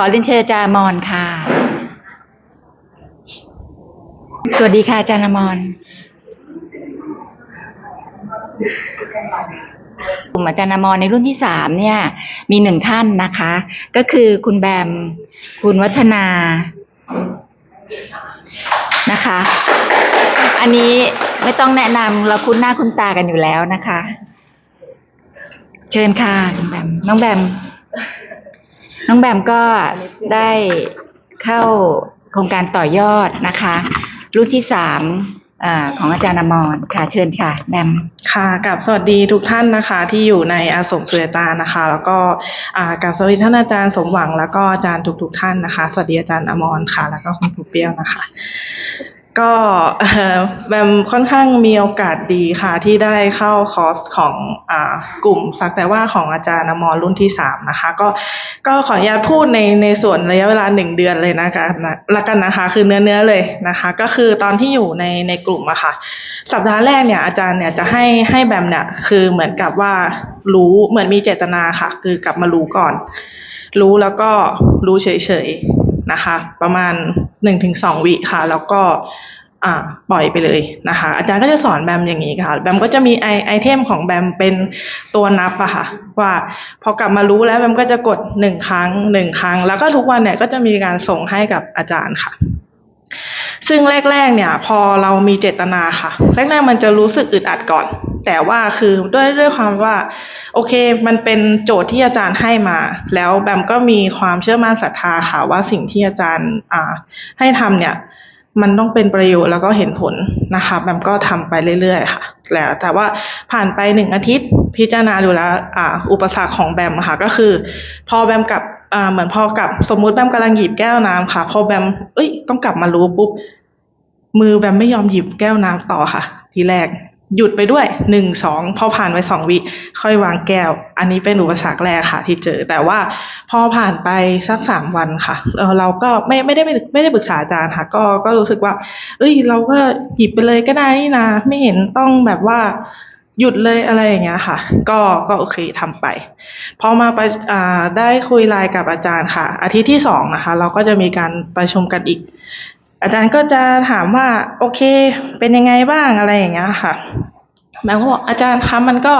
ขอเรียนเชิญอาจารย์มอมรค่ะ สวัสดีค่ะอาจารย์มอมรกลุ่มอาจารย์มอมรในรุ่นที่สามเนี่ย มีหนึ่งท่านนะคะ ก็คือคุณแบม คุณวัฒนานะคะ อันนี้ไม่ต้องแนะนำเราคุ้นหน้าคุ้นตากันอยู่แล้วนะคะ เชิญค่ะคุณแบม น้องแบม น้องแบมก็ได้เข้าโครงการต่อยอดนะคะ รุ่นที่สามอของอาจารย์อมรค่ะเชิญค่ะแบมค่ะกับสวัสดีทุกท่านนะคะที่อยู่ในอาสมสุรตานะคะ แล้วก็กับสวัสดีท่านอาจารย์สมหวังแล้วก็อาจารย์ทุกๆท่านนะคะ สวัสดีอาจารย์อมรค่ะ แล้วก็คุณครูเปี้ยวนะคะ ก็แบมค่อนข้างมีโอกาสดีค่ะ ที่ได้เข้าคอร์สของอกลุ่มสักแต่ว่าของอาจารย์อมรรุ่นที่สามนะคะ ก็ก็ขออนุญาตพูดในในส่วนระยะเวลาหนึ่งเดือนเลยนะคะละกันนะคะ คือเนื้อเนื้อเลยนะคะ ก็คือตอนที่อยู่ในในกลุ่มอะค่ะ สัปดาห์แรกเนี่ยอาจารย์เนี่ยจะให้ให้แบมเนี่ยคือเหมือนกับว่ารู้เหมือนมีเจตนาค่ะ คือกลับมารู้ก่อน รู้แล้วก็รู้เฉยๆ นะคะ ประมาณหนึ่งถึงสองวิค่ะ แล้วก็ปล่อยไปเลยนะคะ อาจารย์ก็จะสอนแบมอย่างนี้ค่ะ แบมก็จะมีไอไอเทมของแบมเป็นตัวนับอะค่ะ ว่าพอกลับมารู้แล้วแบมก็จะกดหนึ่งครั้งหนึ่งครั้ง แล้วก็ทุกวันเนี่ยก็จะมีการส่งให้กับอาจารย์ค่ะ ซึ่งแรกๆเนี่ยพอเรามีเจตนาค่ะ แรกๆมันจะรู้สึกอึดอัดก่อน แต่ว่าคือด้วยด้วยความว่า โอเค มันเป็นโจทย์ที่อาจารย์ให้มา แล้วแบมก็มีความเชื่อมั่นศรัทธาค่ะว่าสิ่งที่อาจารย์อ่าให้ทำเนี่ย มันต้องเป็นประโยชน์แล้วก็เห็นผลนะคะแบมก็ทำไปเรื่อยๆค่ะ แล้วแต่ว่าผ่านไปหนึ่งอาทิตย์พิจารณาดูแล้วอ่าอุปสรรคของแบมค่ะก็คือ พอแบมกับอ่าเหมือนพอกับสมมุติแบมกำลังหยิบแก้วน้ำค่ะ พอแบมเอ้ยต้องกลับมารู้ปุ๊บมือแบมไม่ยอมหยิบแก้วน้ำต่อค่ะ ทีแรก หยุดไปด้วยหนึ่งสองพอผ่านไปสองวิค่อยวางแก้ว อันนี้เป็นอุปสรรคแรกค่ะ ที่เจอ แต่ว่าพอผ่านไปสักสามวันค่ะเอ่อเราก็ไม่ไม่ได้ไม่ได้ปรึกษาอาจารย์ค่ะ ก็ก็รู้สึกว่า เอ้ย เราก็หยิบไปเลยก็ได้นี่นะไม่เห็นต้องแบบว่าหยุดเลยอะไรอย่างเงี้ยค่ะ ก็ก็โอเคทำไป พอมาไปได้คุยไลน์กับอาจารย์ค่ะ อาทิตย์ที่สองนะคะ เราก็จะมีการประชุมกันอีก อาจารย์ก็จะถามว่าโอเค เป็นยังไงบ้างอะไรอย่างเงี้ยค่ะแบมก็บอกอาจารย์คะมันก็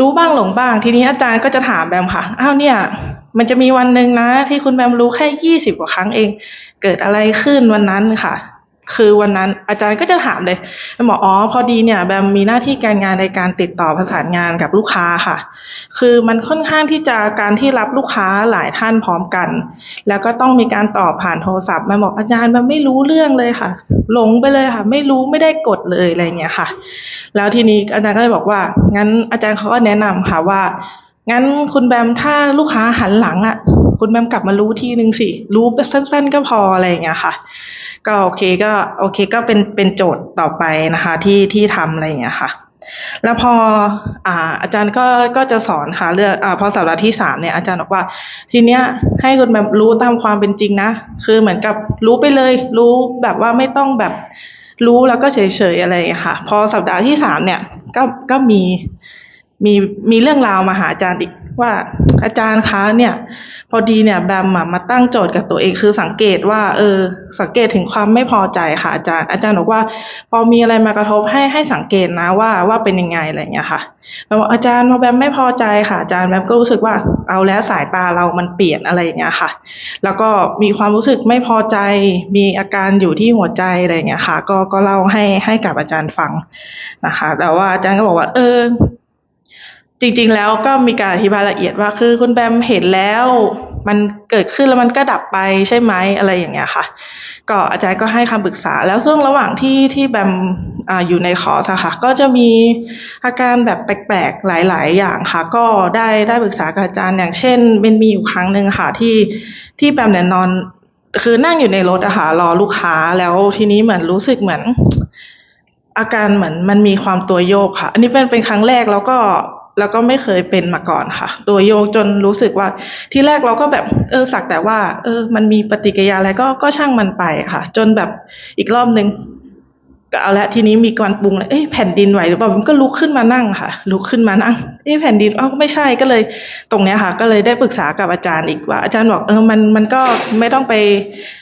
รู้บ้างหลงบ้าง ทีนี้อาจารย์ก็จะถามแบมค่ะอ้าวเนี่ย มันจะมีวันหนึ่งนะ ที่คุณแบมรู้แค่ยี่สิบกว่าครั้งเอง เกิดอะไรขึ้นวันนั้นค่ะ คือวันนั้นอาจารย์ก็จะถามเลยแบบอกอ๋อพอดีเนี่ยแบมมีหน้าที่การงานในการติดต่อประสานงานกับลูกค้าค่ะ คือมันค่อนข้างที่จะการที่รับลูกค้าหลายท่านพร้อมกัน แล้วก็ต้องมีการตอบผ่านโทรศัพท์แบมบอกอาจารย์แบมไม่รู้เรื่องเลยค่ะ หลงไปเลยค่ะ ไม่รู้ไม่ได้กดเลยอะไรเงี้ยค่ะ แล้วทีนี้อาจารย์ก็เลยบอกว่า งั้นอาจารย์เขาก็แนะนำค่ะว่า งั้นคุณแบมถ้าลูกค้าหันหลังอะ คุณแบมกลับมารู้ทีนึงสิรู้สั้น ๆ ก็พออะไรเงี้ยค่ะ ก็โอเคก็โอเคก็เป็นเป็นโจทย์ต่อไปนะคะที่ที่ทำอะไรอย่างเงี้ยค่ะ แล้วพออ่าอาจารย์ก็ก็จะสอนค่ะเรื่องอ่าพอสัปดาห์ที่สามเนี่ยอาจารย์บอกว่า ทีเนี้ยให้คุณแบบรู้ตามความเป็นจริงนะ คือเหมือนกับรู้ไปเลย รู้แบบว่าไม่ต้องแบบรู้แล้วก็เฉยๆอะไรอย่างเงี้ยค่ะ พอสัปดาห์ที่สามเนี่ยก็ก็มีมีมีเรื่องราวมาหาอาจารย์อีก ว่าอาจารย์คะเนี่ย พอดีเนี่ยแบมมาตั้งโจทย์กับตัวเองคือสังเกตว่า เออ สังเกตถึงความไม่พอใจค่ะอาจารย์ อาจารย์บอกว่า พอมีอะไรมากระทบให้ให้สังเกตนะว่าว่าเป็นยังไงอะไรอย่างเงี้ยค่ะแบมบอกอาจารย์พอแบมไม่พอใจค่ะอาจารย์แบมก็รู้สึกว่าเอาแล้วสายตาเรามันเปลี่ยนอะไรอย่างเงี้ยค่ะ แล้วก็มีความรู้สึกไม่พอใจ มีอาการอยู่ที่หัวใจอะไรอย่างเงี้ยค่ะ ก็ก็เล่าให้ให้กับอาจารย์ฟังนะคะ แต่ว่าอาจารย์ก็บอกว่าเออ จริงๆ แล้วก็มีการอธิบายละเอียดว่าคือคุณแบมเห็นแล้ว มันเกิดขึ้นแล้วมันก็ดับไปใช่ไหมอะไรอย่างเงี้ยค่ะ ก็อาจารย์ก็ให้คำปรึกษา แล้วช่วงระหว่างที่ที่แบมออยู่ในคอร์สค่ะก็จะมีอาการแบบแปลกๆ หลายๆ อย่างค่ะ ก็ได้ได้ปรึกษากับอาจารย์อย่างเช่นมันมีอยู่ครั้งหนึ่งค่ะที่ที่แบมเนี่ยนอนคือนั่งอยู่ในรถอะค่ะรอลูกค้าแล้วทีนี้เหมือนรู้สึกเหมือน อาการเหมือนมันมีความตัวโยกค่ะ อันนี้เป็นเป็นครั้งแรกแล้วก็ แล้วก็ไม่เคยเป็นมาก่อนค่ะตัวโยกจนรู้สึกว่า ที่แรกเราก็แบบเออสักแต่ว่า เออ มันมีปฏิกิริยาอะไรก็ก็ช่างมันไปค่ะ จนแบบอีกรอบหนึ่ง ก็เอาละทีนี้มีการปรุงแล้วเอ๊ะแผ่นดินไหวหรือเปล่ามันก็ลุกขึ้นมานั่งค่ะ ลุกขึ้นมานั่งเอ๊ะแผ่นดินอ้าวไม่ใช่ก็เลย ตรงเนี้ยค่ะ ก็เลยได้ปรึกษากับอาจารย์อีกว่า อาจารย์บอกเออมันมันก็ไม่ต้องไป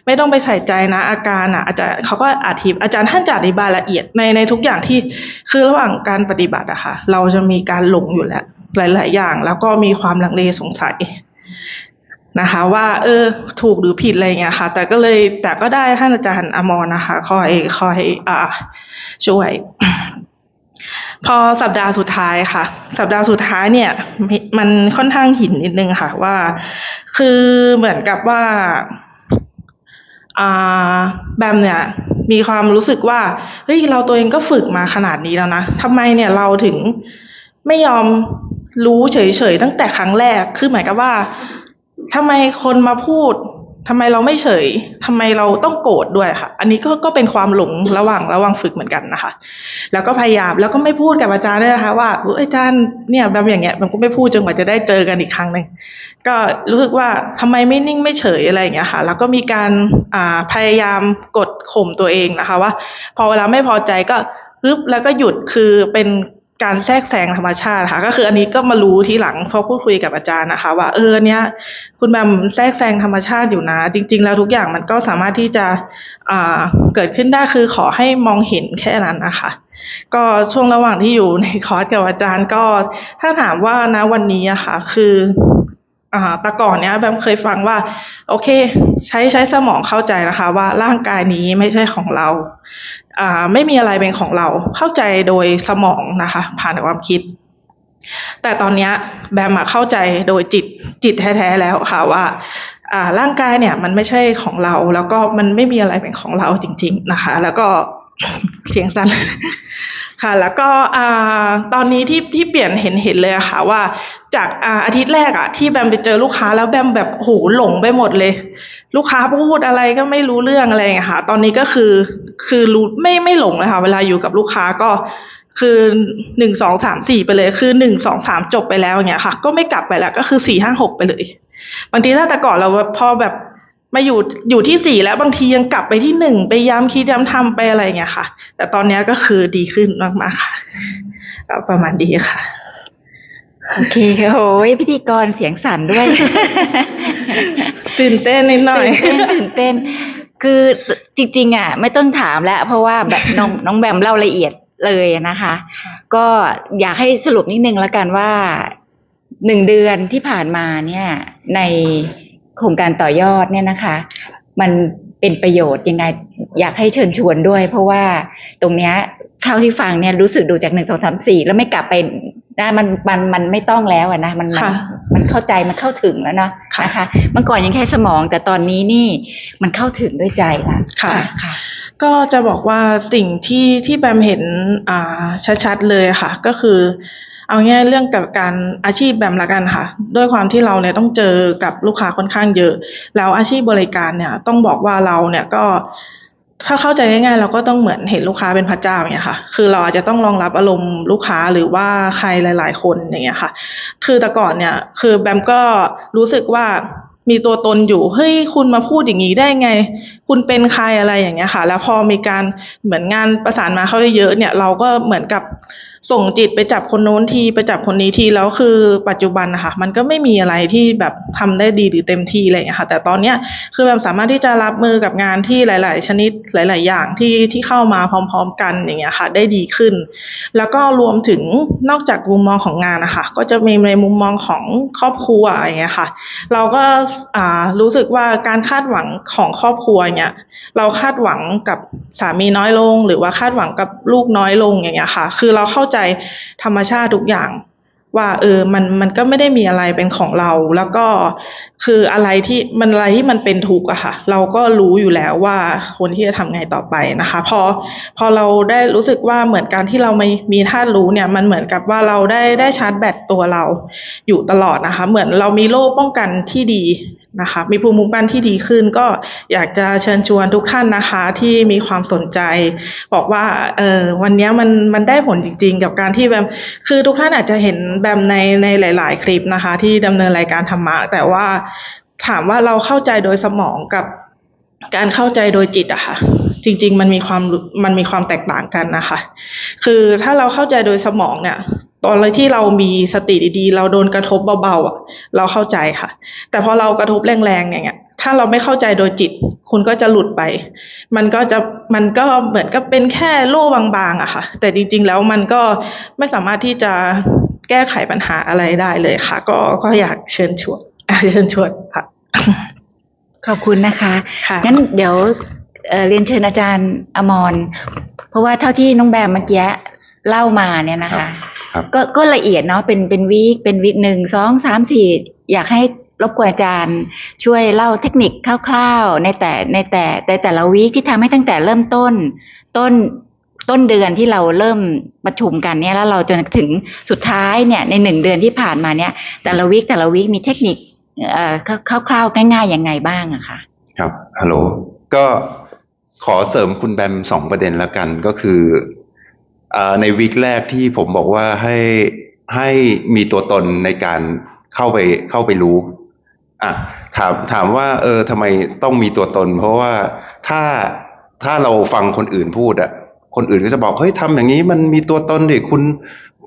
ไม่ต้องไปใส่ใจนะ อาการอะ อาจารย์เขาก็อธิบอาจารย์ท่านจะอธิบายละเอียดในในทุกอย่างที่คือระหว่างการปฏิบัติอะค่ะ เราจะมีการหลงอยู่แล้วหลาย ๆ อย่าง แล้วก็มีความลังเลสงสัย นะคะว่าเออถูกหรือผิดอะไรเงี้ยค่ะ แต่ก็เลยแต่ก็ได้ท่านอาจารย์อมรนะคะ คอยคอยอ่าช่วย พอสัปดาห์สุดท้ายค่ะ สัปดาห์สุดท้ายเนี่ย มันค่อนข้างหินนิดนึงค่ะว่า คือเหมือนกับว่าอ่าแบมเนี่ยมีความรู้สึกว่าเฮ้ยเราตัวเองก็ฝึกมาขนาดนี้แล้วนะทำไมเนี่ยเราถึงไม่ยอมรู้เฉยๆตั้งแต่ครั้งแรกคือหมายกับว่า ทำไมคนมาพูดทำไมเราไม่เฉยทำไมเราต้องโกรธด้วยค่ะ อันนี้ก็ก็เป็นความหลงระหว่างระหว่างฝึกเหมือนกันนะคะ แล้วก็พยายามแล้วก็ไม่พูดกับอาจารย์ด้วยนะคะ ว่าอุ๊ยอาจารย์เนี่ยแบบอย่างเงี้ยมันก็ไม่พูดจนกว่าจะได้เจอกันอีกครั้งหนึ่งก็รู้สึกว่าทำไมไม่นิ่งไม่เฉยอะไรอย่างเงี้ยค่ะ แล้วก็มีการอ่าพยายามกดข่มตัวเองนะคะ ว่า พอเวลาไม่พอใจก็ปึ๊บแล้วก็หยุดคือเป็น การแทรกแซงธรรมชาติค่ะก็คืออันนี้ก็มารู้ทีหลังพอพูดคุยกับอาจารย์นะคะ ว่าเออเนี้ยคุณแบมแทรกแซงธรรมชาติอยู่นะ จริง ๆ แล้วทุกอย่างมันก็สามารถที่จะอ่าเกิดขึ้นได้คือขอให้มองเห็นแค่นั้นนะคะก็ช่วงระหว่างที่อยู่ในคอร์สกับอาจารย์ก็ถ้าถามว่านะวันนี้อะค่ะ คืออ่าแต่ก่อนเนี้ยแบมเคยฟังว่า โอเค ใช้ใช้สมองเข้าใจนะคะ ว่าร่างกายนี้ไม่ใช่ของเรา ไม่มีอะไรเป็นของเราเข้าใจโดยสมองนะคะ ผ่านความคิด แต่ตอนนี้แบมอะเข้าใจโดยจิตจิตแท้ๆแล้วค่ะว่าร่างกายเนี่ยมันไม่ใช่ของเรา แล้วก็มันไม่มีอะไรเป็นของเราจริง ๆนะคะ แล้วก็เสียงสั่นค่ะ แล้วก็อตอนนี้ที่ที่เปลี่ยนเห็นเห็นเลยค่ะว่า จากอาทิตย์แรกอะที่แบมไปเจอลูกค้าแล้วแบมแบบโหหลงไปหมดเลย ลูกค้าพูดอะไรก็ไม่รู้เรื่องอะไรอย่างเงี้ยค่ะ ตอนนี้ก็คือ คือรู้ไม่ไม่หลงเลยค่ะเวลาอยู่กับลูกค้าก็คือหนึ่งสองสามสี่ไปเลย คือหนึ่งสองสามจบไปแล้วอย่างเงี้ยค่ะ ก็ไม่กลับไปแล้วก็คือสี่ห้าหกไปเลยบางทีถ้าแต่ก่อนเราพอแบบมาอยู่อยู่ที่สี่แล้วบางทียังกลับไปที่หนึ่งไปย้ำคิดย้ำทำไปอะไรอย่างเงี้ยค่ะ แต่ตอนเนี้ยก็คือดีขึ้นมากๆค่ะก็ประมาณดีค่ะ โอเคโอ้ยพิธีกรเสียงสั่นด้วย ตื่นเต้นนิดหน่อยตื่นเต้นตื่นเต้น คือ จริงๆอะไม่ต้องถามแล้ว เพราะว่าแบบน้องน้องแบมเล่าละเอียดเลยนะคะ ก็อยากให้สรุปนิดนึงแล้วกันว่าหนึ่งเดือนที่ผ่านมาเนี่ย ในโครงการต่อยอดเนี่ยนะคะ มันเป็นประโยชน์ยังไง อยากให้เชิญชวนด้วย เพราะว่าตรงเนี้ยเท่าที่ฟังเนี่ยรู้สึกดูจากหนึ่งสองสามสี่แล้วไม่กลับไป ได้มันมันมันไม่ต้องแล้วอะนะมันมันค่ะมันเข้าใจมันเข้าถึงแล้วเนาะค่ะนะคะเมื่อก่อนยังแค่สมอง แต่ตอนนี้นี่มันเข้าถึงด้วยใจละค่ะค่ะ ก็จะบอกว่าสิ่งที่ที่แบมเห็นอ่าชัดๆเลยค่ะ ก็คือเอาง่ายๆเรื่องกับการอาชีพแบมละกันค่ะ ด้วยความที่เราเนี่ยต้องเจอกับลูกค้าค่อนข้างเยอะ แล้วอาชีพบริการเนี่ยต้องบอกว่าเราเนี่ยก็ ถ้าเข้าใจง่ายๆเราก็ต้องเหมือนเห็นลูกค้าเป็นพระเจ้าอย่างเงี้ยค่ะ คือเราอาจจะต้องรองรับอารมณ์ลูกค้าหรือว่าใครหลาย ๆ คนอย่างเงี้ยค่ะ คือแต่ก่อนเนี่ย คือแบมก็รู้สึกว่ามีตัวตนอยู่ เฮ้ย คุณมาพูดอย่างนี้ได้ไง คุณเป็นใครอะไรอย่างเงี้ยค่ะ แล้วพอมีการเหมือนงานประสานมาเข้าได้เยอะเนี่ย เราก็เหมือนกับส่งจิตไปจับคนโน้นทีไปจับคนนี้ทีแล้วคือปัจจุบันนะคะมันก็ไม่มีอะไรที่แบบทำได้ดีหรือเต็มที่อะไรอย่างเงี้ยค่ะแต่ตอนเนี้ยคือแบบสามารถที่จะรับมือกับงานที่หลาย ๆ ชนิดหลาย ๆ อย่างที่ที่เข้ามาพร้อม ๆ กันอย่างเงี้ยค่ะได้ดีขึ้น แล้วก็รวมถึงนอกจากมุมมองของงานนะคะก็จะมีในมุมมองของครอบครัวอย่างเงี้ยค่ะ เราก็อ่ารู้สึกว่าการคาดหวังของครอบครัวเนี่ยเราคาดหวังกับสามีน้อยลง หรือว่าคาดหวังกับลูกน้อยลงอย่างเงี้ยค่ะ คือเราเข้าใจธรรมชาติทุกอย่าง ว่าเออมันมันก็ไม่ได้มีอะไรเป็นของเรา แล้วก็คืออะไรที่มันอะไรที่มันเป็นทุกข์อะค่ะ เราก็รู้อยู่แล้วว่าควรที่จะทำไงต่อไปนะคะ พอพอเราได้รู้สึกว่าเหมือนการที่เราไม่มีธารู้เนี่ย มันเหมือนกับว่าเราได้ได้ชาร์จแบตตัวเราอยู่ตลอดนะคะ เหมือนเรามีโล่ป้องกันที่ดี นะคะมีภูมิคุ้มกันที่ดีขึ้นก็อยากจะเชิญชวนทุกท่านนะคะที่มีความสนใจ บอกว่าเออวันนี้มันมันได้ผลจริง ๆ กับการที่แบบคือทุกท่านอาจจะเห็นแบมในในหลาย ๆ คลิปนะคะ ที่ดำเนินรายการธรรมะแต่ว่าถามว่าเราเข้าใจโดยสมองกับการเข้าใจโดยจิตอะค่ะ จริง ๆ มันมีความมันมีความแตกต่างกันนะคะ คือถ้าเราเข้าใจโดยสมองเนี่ย ตอนที่เรามีสติดีๆ เราโดนกระทบเบาๆอะ เราเข้าใจค่ะ แต่พอเรากระทบแรงๆอย่างเงี้ย ถ้าเราไม่เข้าใจโดยจิต คุณก็จะหลุดไป มันก็จะมันก็เหมือนกับเป็นแค่โล่บางๆอะค่ะ แต่จริงๆแล้วมันก็ไม่สามารถที่จะแก้ไขปัญหาอะไรได้เลยค่ะ ก็ก็อยากเชิญชวนอะเชิญชวนค่ะ ขอบคุณนะคะค่ะงั้นเดี๋ยวเอ่อเรียนเชิญอาจารย์อมร เพราะว่าเท่าที่น้องแบมเมื่อกี้เล่ามาเนี่ยนะคะครับ ก็ก็ละเอียดเนาะเป็นเป็นวีคเป็นวีคหนึ่งสองสามสี่อยากให้รบกวนอาจารย์ ช่วยเล่าเทคนิคคร่าวๆ ในแต่ในแต่ในแต่ละวีคที่ทำให้ตั้งแต่เริ่มต้น ต้นต้นเดือนที่เราเริ่มประชุมกันเนี่ยแล้วเราจนถึงสุดท้ายเนี่ยในหนึ่งเดือนที่ผ่านมาเนี่ยแต่ละวีคแต่ละวีคมีเทคนิคเอ่อคร่าวๆง่ายๆยังไงบ้างอะคะครับฮัลโหลก็ขอเสริมคุณแบมสองประเด็นละกันก็คืออ่า ในวีคแรกที่ผมบอกว่าให้ให้มีตัวตนในการเข้าไปเข้าไปรู้อะถามถามว่า เออทำไมต้องมีตัวตน เพราะว่าถ้าถ้าเราฟังคนอื่นพูดอะคนอื่นก็จะบอกเฮ้ยทำอย่างนี้มันมีตัวตนดิคุณ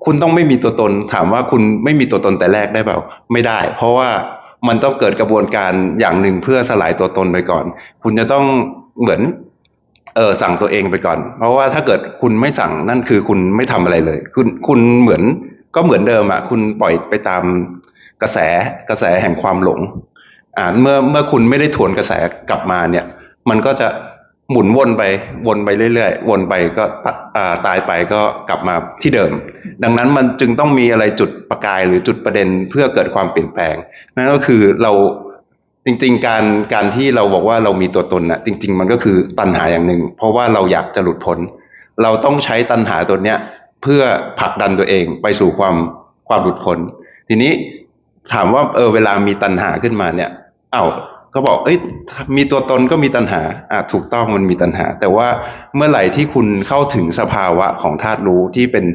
คุณต้องไม่มีตัวตน ถามว่าคุณไม่มีตัวตนแต่แรกได้เปล่าไม่ได้ เพราะว่ามันต้องเกิดกระบวนการอย่างหนึ่งเพื่อสลายตัวตนไปก่อน คุณจะต้องเหมือน เออสั่งตัวเองไปก่อน เพราะว่าถ้าเกิดคุณไม่สั่งนั่นคือคุณไม่ทำอะไรเลย คุณคุณเหมือนก็เหมือนเดิมอะ คุณปล่อยไปตามกระแสกระแสแห่งความหลง อ่าเมื่อเมื่อคุณไม่ได้ทวนกระแสกลับมาเนี่ย มันก็จะหมุนวนไปวนไปเรื่อยๆ วนไปก็อ่าตายไปก็กลับมาที่เดิม ดังนั้นมันจึงต้องมีอะไรจุดประกายหรือจุดประเด็นเพื่อเกิดความเปลี่ยนแปลง นั่นก็คือเรา จริง ๆ การการที่เราบอกว่าเรามีตัวตนน่ะจริง ๆ มันก็คือตัณหาอย่างหนึ่ง เพราะว่าเราอยากจะหลุดพ้น เราต้องใช้ตัณหาตัวเนี้ยเพื่อผลักดันตัวเองไปสู่ความความหลุดพ้น ทีนี้ถามว่าเออเวลามีตัณหาขึ้นมาเนี่ยเอ้าก็บอกเอ้ยมีตัวตนก็มีตัณหาอะถูกต้องมันมีตัณหา แต่ว่าเมื่อไหร่ที่คุณเข้าถึงสภาวะของธาตุรู้ที่เป็น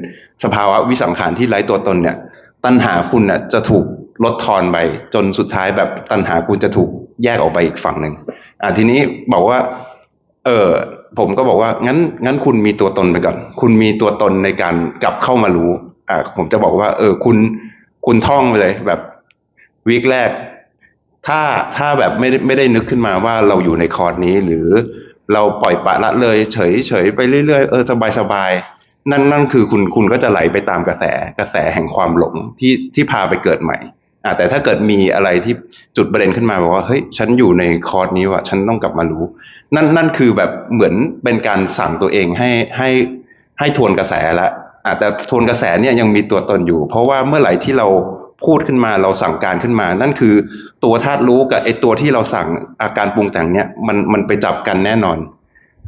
สภาวะวิสังขารที่ไร้ตัวตนเนี่ย ตัณหาคุณน่ะจะถูก ลดทอนไป จนสุดท้ายแบบตัณหาคุณจะถูกแยกออกไปอีกฝั่งหนึ่งอ่าทีนี้บอกว่า เออผมก็บอกว่างั้น งั้นคุณมีตัวตนไปก่อน คุณมีตัวตนในการกลับเข้ามารู้ อ่า ผมจะบอกว่า เออ คุณ คุณท่องไปเลย แบบวีคแรก ถ้าถ้าแบบไม่ได้ไม่ได้นึกขึ้นมาว่าเราอยู่ในคอร์สนี้ หรือเราปล่อยปะละเลยเฉยเฉยไปเรื่อยๆเออสบายสบายนั่นนั่นคือคุณคุณก็จะไหลไปตามกระแสกระแสแห่งความหลงที่ที่พาไปเกิดใหม่ อ่าแต่ถ้าเกิดมีอะไรที่จุดประเด็นขึ้นมาบอกว่าเฮ้ยฉันอยู่ในคอร์สนี้ว่ะฉันต้องกลับมารู้ นั่นนั่นคือแบบเหมือนเป็นการสั่งตัวเองให้ให้ให้ทวนกระแสละอะแต่ทวนกระแสเนี่ยยังมีตัวตนอยู่ เพราะว่าเมื่อไหร่ที่เราพูดขึ้นมาเราสั่งการขึ้นมา นั่นคือตัวธาตุรู้กับไอตัวที่เราสั่งอาการปรุงแต่งเนี่ยมันมันไปจับกันแน่นอน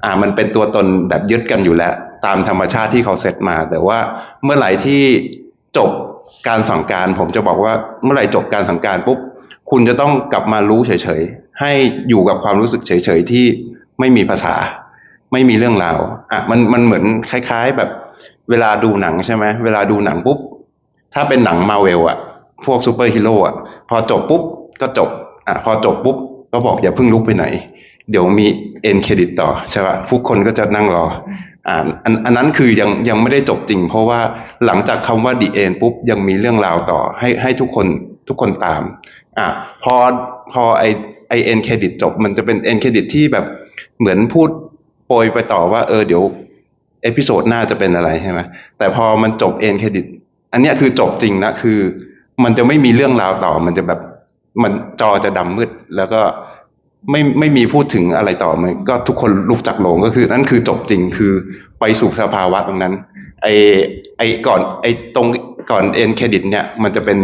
อ่ามันเป็นตัวตนแบบยึดกันอยู่แล้ว ตามธรรมชาติที่เขาเซตมา แต่ว่าเมื่อไหร่ที่จบ การสั่งการ ผมจะบอกว่าเมื่อไหร่จบการสั่งการปุ๊บคุณจะต้องกลับมารู้เฉยๆ ให้อยู่กับความรู้สึกเฉยๆที่ไม่มีภาษา ไม่มีเรื่องราวอะมันมันเหมือนคล้าย ๆ แบบเวลาดูหนังใช่ไหมเวลาดูหนังปุ๊บถ้าเป็นหนังมาเวลอะพวกซูเปอร์ฮีโร่อะพอจบปุ๊บก็จบอะพอจบปุ๊บก็บอกอย่าเพิ่งลุกไปไหน เดี๋ยวมีเอ็นเครดิตต่อใช่ป่ะผู้คนก็จะนั่งรออ่าอันอันนั้นคือยังยังไม่ได้จบจริง เพราะว่า หลังจากคำว่าดีเอ็นปุ๊บยังมีเรื่องราวต่อให้ให้ทุกคนทุกคนตามอะพอพอไอไอเอ็นเครดิตจบมันจะเป็นเอ็นเครดิตที่แบบเหมือนพูดโปรยไปต่อว่าเออเดี๋ยวเอพิโซดหน้าจะเป็นอะไรใช่ไหมแต่พอมันจบเอ็นเครดิตอันนี้คือจบจริงนะคือ มันจะไม่มีเรื่องราวต่อ มันจะแบบมันจอจะดำมืด แล้วก็ไม่ไม่มีพูดถึงอะไรต่อมันก็ทุกคนลุกจากโลงก็คือ นั่นคือจบจริงคือไปสู่สภาวะตรงนั้น ไอไอก่อนไอตรงก่อนเอ็นเครดิตเนี่ยมันจะเป็น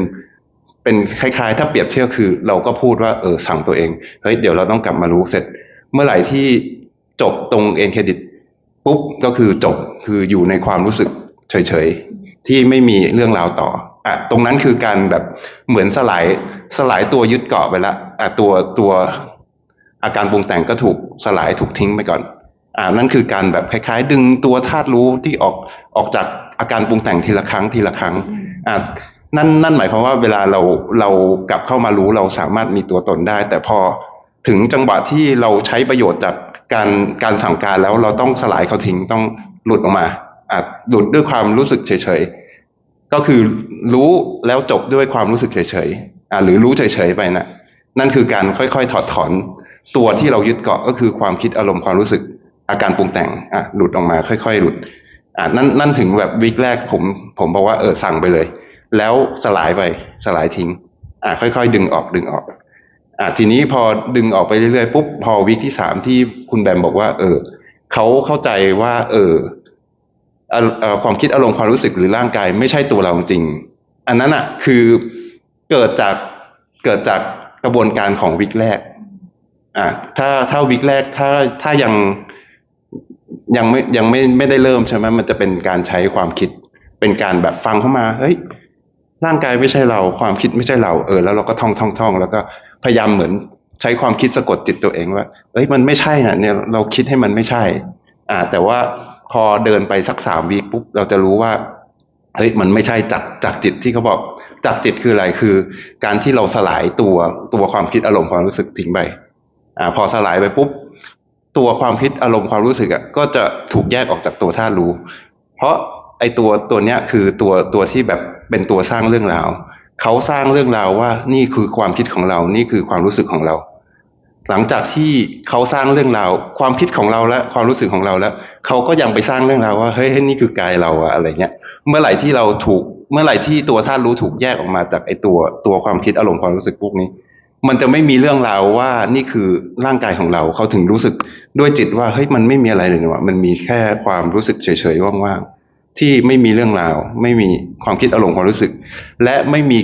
เป็นคล้ายๆ ถ้าเปรียบเทียบคือ เราก็พูดว่าเออสั่งตัวเองเฮ้ยเดี๋ยวเราต้องกลับมารู้เสร็จ เมื่อไหร่ที่จบตรงเอ็นเครดิตปุ๊บก็คือจบคืออยู่ในความรู้สึกเฉยๆ ที่ไม่มีเรื่องราวต่ออะตรงนั้นคือการแบบเหมือนสลายสลายตัวยึดเกาะไปละอะตัวตัวอาการปรุงแต่งก็ถูกสลายถูกทิ้งไปก่อน อ่านั่นคือการแบบคล้ายๆ ดึงตัวธาตุรู้ที่ออกออกจากอาการปรุงแต่งทีละครั้งทีละครั้งอ่านั่นนั่นหมายความว่าเวลาเราเรากลับเข้ามารู้เราสามารถมีตัวตนได้ แต่พอถึงจังหวะที่เราใช้ประโยชน์จากการการสั่งการแล้วเราต้องสลายเขาทิ้งต้องหลุดออกมาอะหลุดด้วยความรู้สึกเฉยๆก็คือรู้แล้วจบด้วยความรู้สึกเฉยๆอะหรือรู้เฉยๆไปนะนั่นคือการค่อยๆถอดถอนตัวที่เรายึดเกาะก็คือความคิดอารมณ์ความรู้สึก อาการปรุงแต่งอะหลุดออกมา ค่อยๆหลุดอ่านั่นนั่นถึงแบบวิกแรกผม ผมบอกว่าเออสั่งไปเลย แล้วสลายไปสลายทิ้งอ่าค่อยๆ ดึงออกดึงออกอ่าทีนี้พอดึงออกไปเรื่อยๆปุ๊บพอวิกที่สามที่คุณแบมบอกว่า เออเขาเข้าใจว่า เออความคิดอารมณ์ความรู้สึกหรือร่างกายไม่ใช่ตัวเราจริง อันนั้นอะ คือเกิดจากเกิดจากกระบวนการของวิกแรก อ่าถ้าถ้าวิกแรกถ้าถ้ายัง ยังไม่ยังไม่ไม่ได้เริ่มใช่ไหมมันจะเป็นการใช้ความคิด เป็นการแบบฟังเข้ามาเฮ้ยร่างกายไม่ใช่เรา ความคิดไม่ใช่เราเออแล้วเราก็ท่องท่องท่องแล้วก็พยายามเหมือนใช้ความคิดสะกดจิตตัวเองว่าเอ้ยมันไม่ใช่นะเนี่ยเราคิดให้มันไม่ใช่ อ่า แต่ว่าพอเดินไปสักสามวีคปุ๊บเราจะรู้ว่าเฮ้ยมันไม่ใช่จากจากจิตที่เขาบอกจากจิตคืออะไรคือ การที่เราสลายตัวตัวความคิดอารมณ์ความรู้สึกทิ้งไปอ่าพอสลายไปปุ๊บ ตัวความคิดอารมณ์ความรู้สึกอะก็จะถูกแยกออกจากตัวธาตุรู้ เพราะไอตัวตัวเนี้ยคือตัวตัวที่แบบเป็นตัวสร้างเรื่องราวเขาสร้างเรื่องราวว่านี่คือความคิดของเรา นี่คือความรู้สึกของเรา หลังจากที่เขาสร้างเรื่องราวความคิดของเราและความรู้สึกของเราแล้วเขาก็ยังไปสร้างเรื่องราวว่าเฮ้ยนี่คือกายเราอะอะไรเงี้ย เมื่อไหร่ที่เราถูกเมื่อไหร่ที่ตัวธาตุรู้ถูกแยกออกมาจากไอตัวตัวความคิดอารมณ์ความรู้สึกพวกนี้ มันจะไม่มีเรื่องราวว่านี่คือร่างกายของเราเขาถึงรู้สึกด้วยจิตว่าเฮ้ยมันไม่มีอะไรเลยนี่หว่ามันมีแค่ความรู้สึกเฉยๆว่างๆที่ไม่มีเรื่องราว ไม่มีความคิดอารมณ์ความรู้สึก และไม่มี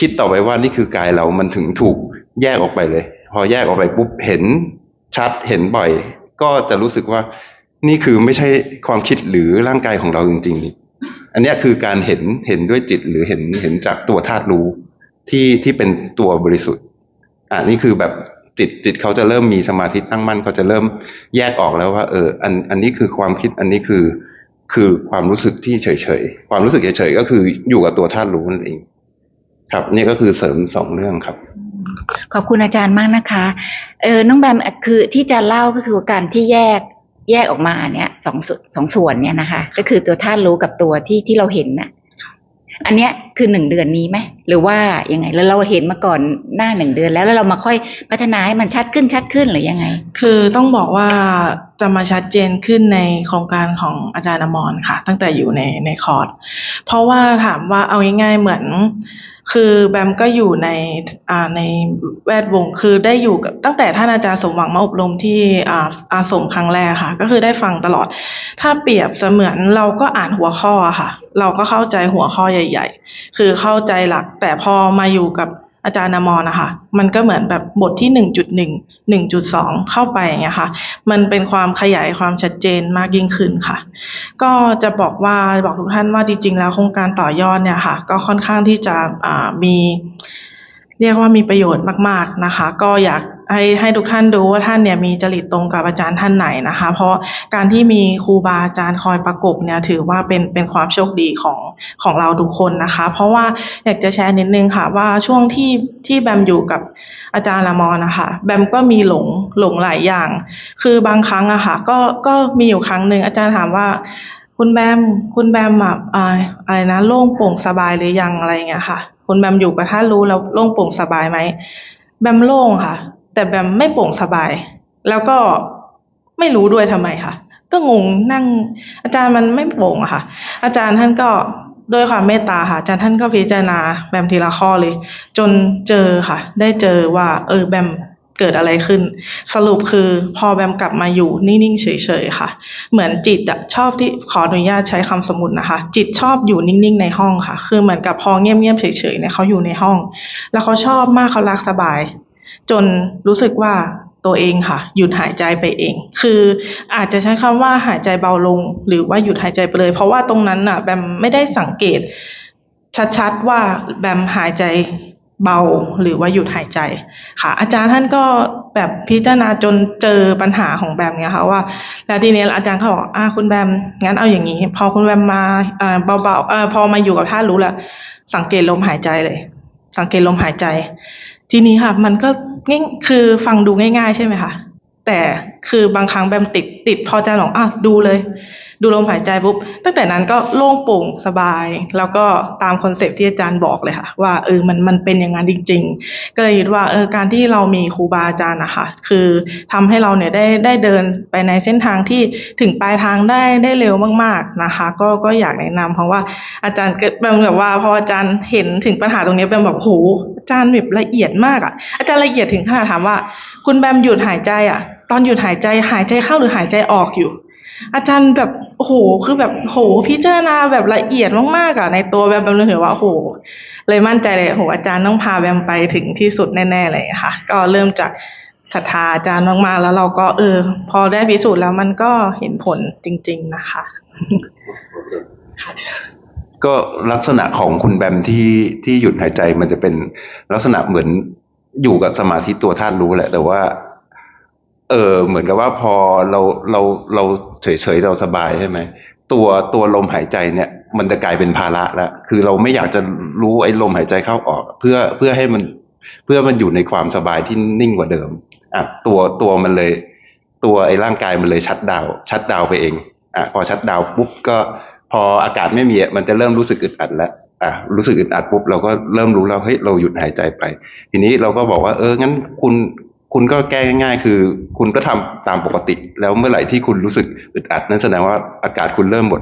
คิดต่อไปว่านี่คือกายเรามันถึงถูกแยกออกไปเลย พอแยกออกไปปุ๊บเห็นชัดเห็นบ่อย ก็จะรู้สึกว่านี่คือไม่ใช่ความคิดหรือร่างกายของเราจริงๆ อันนี้คือการเห็นเห็นด้วยจิตหรือเห็นเห็นจากตัวธาตุรู้ที่ที่เป็นตัวบริสุทธิ์ อ่านี่คือแบบจิตจิตเขาจะเริ่มมีสมาธิตั้งมั่นเขาจะเริ่มแยกออกแล้วว่า เออ อันอันนี้คือความคิดอันนี้คือคือความรู้สึกที่เฉยๆ ความรู้สึกเฉยๆ ก็คืออยู่กับตัวธาตุรู้นั่นเอง ครับ นี่ก็คือเสริมสองเรื่องครับ ขอบคุณอาจารย์มากนะคะ เออ น้องแบมคือที่จะเล่าก็คือการที่แยกแยกออกมาเนี่ยสองส่วนสองส่วนเนี่ยนะคะ ก็คือตัวธาตุรู้กับตัวที่ที่เราเห็นน่ะ อันเนี้ยคือหนึ่งเดือนนี้ไหมหรือว่ายังไงแล้วเราเห็นมาก่อนหน้าหนึ่งเดือนแล้วแล้วเรามาค่อยพัฒนาให้มันชัดขึ้นชัดขึ้นหรือยังไง คือต้องบอกว่าจะมาชัดเจนขึ้นในโครงการของอาจารย์อมรค่ะ ตั้งแต่อยู่ในในคอร์สเพราะว่าถามว่าเอาง่ายๆเหมือน คือแบมก็อยู่ในอ่าในแวดวงคือได้อยู่กับตั้งแต่ท่านอาจารย์สมหวังมาอบรมที่อ่าอาสมครั้งแรกค่ะ ก็คือได้ฟังตลอด ถ้าเปรียบเสมือนเราก็อ่านหัวข้อค่ะ เราก็เข้าใจหัวข้อใหญ่ ๆ คือเข้าใจหลัก แต่พอมาอยู่กับอาจารย์นมรนะคะ มันก็เหมือนแบบบทที่หนึ่งจุดหนึ่งหนึ่งจุดสองเข้าไปอย่างเงี้ยค่ะ มันเป็นความขยายความชัดเจนมากยิ่งขึ้นค่ะ ก็จะบอกว่าบอกทุกท่านว่าจริง ๆ แล้วโครงการต่อยอดเนี่ยค่ะ ก็ค่อนข้างที่จะมี เรียกว่ามีประโยชน์มาก ๆนะคะ ก็อยาก ให้ให้ทุกท่านดูว่าท่านเนี่ยมีจริตตรงกับอาจารย์ท่านไหนนะคะ เพราะการที่มีครูบาอาจารย์คอยประกบเนี่ยถือว่าเป็นเป็นความโชคดีของของเราทุกคนนะคะ เพราะว่าอยากจะแชร์นิดนึงค่ะว่าช่วงที่ที่แบมอยู่กับอาจารย์ละมอนะคะแบมก็มีหลงหลงหลายอย่าง คือบางครั้งอะค่ะก็ก็มีอยู่ครั้งหนึ่งอาจารย์ถามว่าคุณแบม คุณแบมอะอ่าอะไรนะโล่งโปร่งสบายหรือยังอะไรเงี้ยค่ะ คุณแบมอยู่กับท่านรู้แล้วโล่งโปร่งสบายไหมแบมโล่งค่ะ แต่แบมไม่โปร่งสบาย แล้วก็ไม่รู้ด้วยทำไมค่ะ ก็งงนั่ง อาจารย์มันไม่โปร่งอะค่ะ อาจารย์ท่านก็ด้วยความเมตตาค่ะ อาจารย์ท่านก็พิจารณาแบมทีละข้อเลย จนเจอค่ะ ได้เจอว่า เออแบมเกิดอะไรขึ้น สรุปคือพอแบมกลับมาอยู่นิ่งๆเฉยๆค่ะ เหมือนจิตอะชอบที่ขออนุญาตใช้คำสมมุตินะคะ จิตชอบอยู่นิ่งๆในห้องค่ะ คือเหมือนกับพอเงียบๆเฉยๆเนี่ยเขาอยู่ในห้อง แล้วเขาชอบมากเขารักสบาย จนรู้สึกว่าตัวเองค่ะ หยุดหายใจไปเอง คืออาจจะใช้คำว่าหายใจเบาลง หรือว่าหยุดหายใจไปเลย เพราะว่าตรงนั้นน่ะแบมไม่ได้สังเกต ชัดๆว่าแบมหายใจเบาหรือว่าหยุดหายใจค่ะ อาจารย์ท่านก็แบบพิจารณาจนเจอปัญหาของแบมเนี่ยค่ะว่า แล้วทีนี้อาจารย์เขาบอกอ่าคุณแบมงั้นเอาอย่างนี้ พอคุณแบมมาอ่าเบาๆเออพอมาอยู่กับท่านรู้แล้วสังเกตลมหายใจเลย สังเกตลมหายใจ ทีนี้ค่ะ มันก็ง่คือฟังดูง่าย ๆ ใช่ไหมคะแต่คือบางครั้งแบมติดติดพอใจหรย์บอกอะดูเลย ดูลมหายใจปุ๊บตั้งแต่นั้นก็โล่งโปร่งสบาย แล้วก็ตามคอนเซปต์ที่อาจารย์บอกเลยค่ะว่าเออมันมันเป็นอย่างนั้นจริง ๆ ก็เลยคิดว่าเออการที่เรามีครูบาอาจารย์นะคะคือทำให้เราเนี่ยได้ได้เดินไปในเส้นทางที่ถึงปลายทางได้ได้เร็วมาก ๆนะคะ ก็ก็อยากแนะนำเพราะว่าอาจารย์ก็แบมแบบว่าพออาจารย์เห็นถึงปัญหาตรงนี้แบมแบบโหอาจารย์แบบละเอียดมากอะ อาจารย์ละเอียดถึงขนาดถามว่า คุณแบมหยุดหายใจอะ ตอนหยุดหายใจหายใจเข้าหรือหายใจออกอยู่ อาจารย์แบบโอ้โหคือแบบโหพิจารณาแบบละเอียดมากๆอะในตัวแบมแบมเลยถือว่าโอ้โหเลยมั่นใจเลยโหอาจารย์ต้องพาแบมไปถึงที่สุดแน่ๆเลยค่ะ ก็เริ่มจากศรัทธาอาจารย์มากๆ แล้วเราก็เออ พอได้พิสูจน์แล้วมันก็เห็นผลจริง ๆ นะคะก็ลักษณะของคุณแบมที่ที่หยุดหายใจมันจะเป็นลักษณะเหมือนอยู่กับสมาธิตัวท่านรู้แหละ แต่ว่า เออเหมือนกับว่าพอเราเราเราเฉยเฉยๆเราสบายใช่ไหมตัวตัวลมหายใจเนี่ยมันจะกลายเป็นภาระแล้วคือเราไม่อยากจะรู้ไอ้ลมหายใจเข้าออก เพื่อเพื่อให้มันเพื่อมันอยู่ในความสบายที่นิ่งกว่าเดิมอะตัวตัวมันเลย ตัวไอ้ร่างกายมันเลยชัดดาวชัดดาวไปเองอะพอชัดดาวปุ๊บก็พออากาศไม่มีมันจะเริ่มรู้สึกอึดอัดแล้วอะรู้สึกอึดอัดปุ๊บเราก็เริ่มรู้แล้วเฮ้ยเราหยุดหายใจไป ทีนี้เราก็บอกว่าเอองั้นคุณ คุณก็แก้ง่ายๆ คือ คุณก็ทำตามปกติ แล้วเมื่อไหร่ที่คุณรู้สึกอึดอัด นั่นแสดงว่าอากาศคุณเริ่มหมด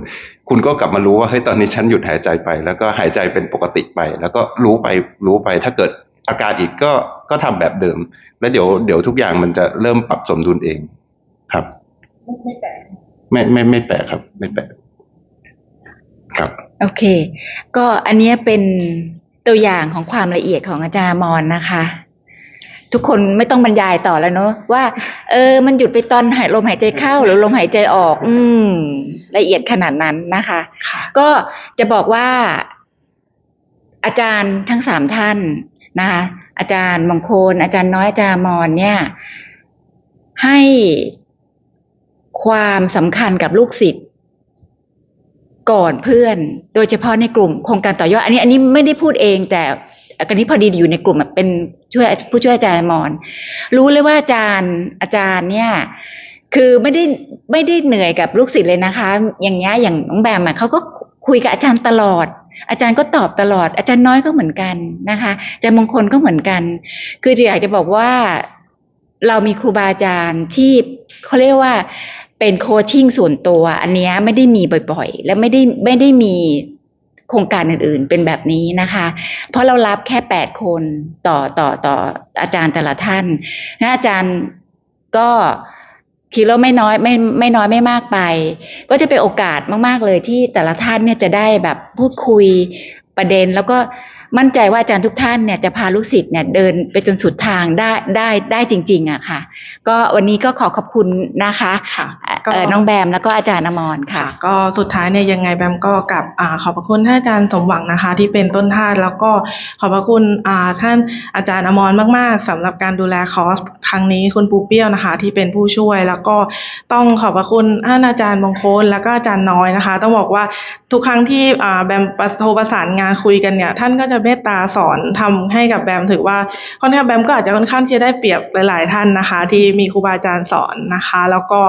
คุณก็กลับมารู้ว่าเฮ้ยตอนนี้ฉันหยุดหายใจไป แล้วก็หายใจเป็นปกติไป แล้วก็รู้ไปรู้ไป ถ้าเกิดอาการอีกก็ก็ทำแบบเดิม แล้วเดี๋ยวเดี๋ยวทุกอย่างมันจะเริ่มปรับสมดุลเองครับ ไม่ไม่ไม่แปลกครับ ไม่แปลกครับ โอเค ก็อันเนี้ยเป็นตัวอย่างของความละเอียดของอาจารย์มอนนะคะ ทุกคนไม่ต้องบรรยายต่อแล้วเนอะว่า เออ มันหยุดไปตอนหายลมหายใจเข้าหรือลมหายใจออก อืม ละเอียดขนาดนั้นนะคะค่ะก็จะบอกว่า อาจารย์ทั้งสามท่านนะคะอาจารย์มงคล อาจารย์น้อยอาจารย์มอนเนี่ย ให้ความสำคัญกับลูกศิษย์ก่อนเพื่อน โดยเฉพาะในกลุ่มโครงการต่อยอด อันนี้ อันนี้ไม่ได้พูดเองแต่ อันนี้พอดีอยู่ในกลุ่มเป็นช่วยผู้ช่วยอาจารย์มอนรู้เลยว่าอาจารย์อาจารย์เนี่ยคือไม่ได้ไม่ได้เหนื่อยกับลูกศิษย์เลยนะคะ อย่างเงี้ยอย่างน้องแบมอะเขาก็คุยกับอาจารย์ตลอด อาจารย์ก็ตอบตลอด อาจารย์น้อยก็เหมือนกันนะคะอาจารย์มงคลก็เหมือนกัน คือจะอยากจะบอกว่าเรามีครูบาอาจารย์ที่เขาเรียกว่าเป็นโคชชิ่งส่วนตัว อันเนี้ยไม่ได้มีบ่อยๆ และไม่ได้ไม่ได้มี โครงการอื่นๆเป็นแบบนี้นะคะ เพราะเรารับแค่แปดคนต่อต่อต่ออาจารย์แต่ละท่านนะอาจารย์ก็คิดว่าไม่น้อยไม่ไม่น้อยไม่มากไป ก็จะเป็นโอกาสมาก ๆ เลยที่แต่ละท่านเนี่ยจะได้แบบพูดคุยประเด็นแล้วก็ มั่นใจว่าอาจารย์ทุกท่านเนี่ยจะพาลูกศิษย์เนี่ยเดินไปจนสุดทางได้ได้ได้จริงๆอะค่ะ ก็วันนี้ก็ขอขอบคุณนะคะค่ะเอ่อน้องแบมแล้วก็อาจารย์อมรค่ะ ก็สุดท้ายเนี่ยยังไงแบมก็กลับอ่าขอบพระคุณท่านอาจารย์สมหวังนะคะ ที่เป็นต้นท่าสแล้วก็ขอบพระคุณอ่าท่านอาจารย์อมรมาก ๆสำหรับการดูแลคอร์สครั้งนี้คุณปูเปี้ยวนะคะ ที่เป็นผู้ช่วย แล้วก็ต้องขอบพระคุณท่านอาจารย์มงคลแล้วก็อาจารย์น้อยนะคะ ต้องบอกว่าทุกครั้งที่อ่าแบมประโทรประสานงานคุยกันเนี่ยท่านก็จะเมตตาสอนทำให้กับแบมถือว่าค่อนข้างแบมก็อาจจะค่อนข้างที่จะได้เปรียบหลาย ๆ ท่านนะคะ ที่มีครูบาอาจารย์สอนนะคะ แล้วก็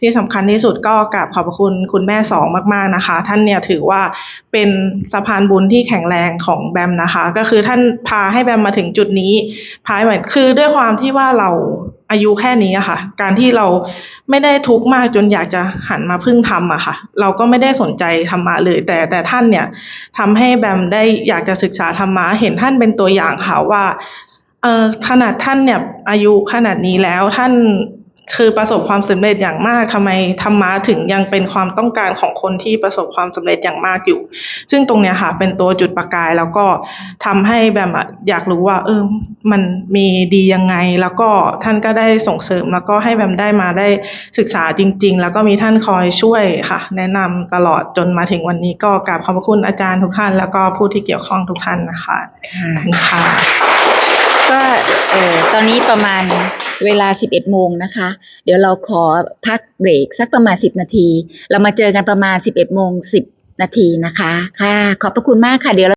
ที่สำคัญที่สุดก็กราบขอบพระคุณคุณแม่สองมาก ๆ นะคะ ท่านเนี่ยถือว่าเป็นสะพานบุญที่แข็งแรงของแบมนะคะ ก็คือท่านพาให้แบมมาถึงจุดนี้พาให้เหมือนคือด้วยความที่ว่าเรา อายุแค่นี้อะค่ะ การที่เราไม่ได้ทุกข์มากจนอยากจะหันมาพึ่งทำอะค่ะ เราก็ไม่ได้สนใจธรรมะเลย แต่แต่ท่านเนี่ยทำให้แบมได้อยากจะศึกษาธรรมะเห็นท่านเป็นตัวอย่างค่ะว่าเออขนาดท่านเนี่ยอายุขนาดนี้แล้วท่าน คือประสบความสำเร็จอย่างมากทำไมธรรมะถึงยังเป็นความต้องการของคนที่ประสบความสำเร็จอย่างมากอยู่ ซึ่งตรงเนี้ยค่ะ เป็นตัวจุดประกายแล้วก็ทำให้แบบอยากรู้ว่า เออมันมีดียังไง แล้วก็ท่านก็ได้ส่งเสริม แล้วก็ให้แบมได้มาได้ศึกษาจริง ๆ แล้วก็มีท่านคอยช่วยค่ะ แนะนำตลอดจนมาถึงวันนี้ก็กราบขอบพระคุณอาจารย์ทุกท่าน แล้วก็ผู้ที่เกี่ยวข้องทุกท่านนะคะค่ะก็เออตอนนี้ประมาณ เวลา 11 โมงนะคะ เดี๋ยวเราขอพักเบรกสักประมาณ 10 นาที เรามาเจอกันประมาณ 11 โมง 10 นาทีนะคะ ค่ะ ขอบพระคุณมากค่ะ เดี๋ยว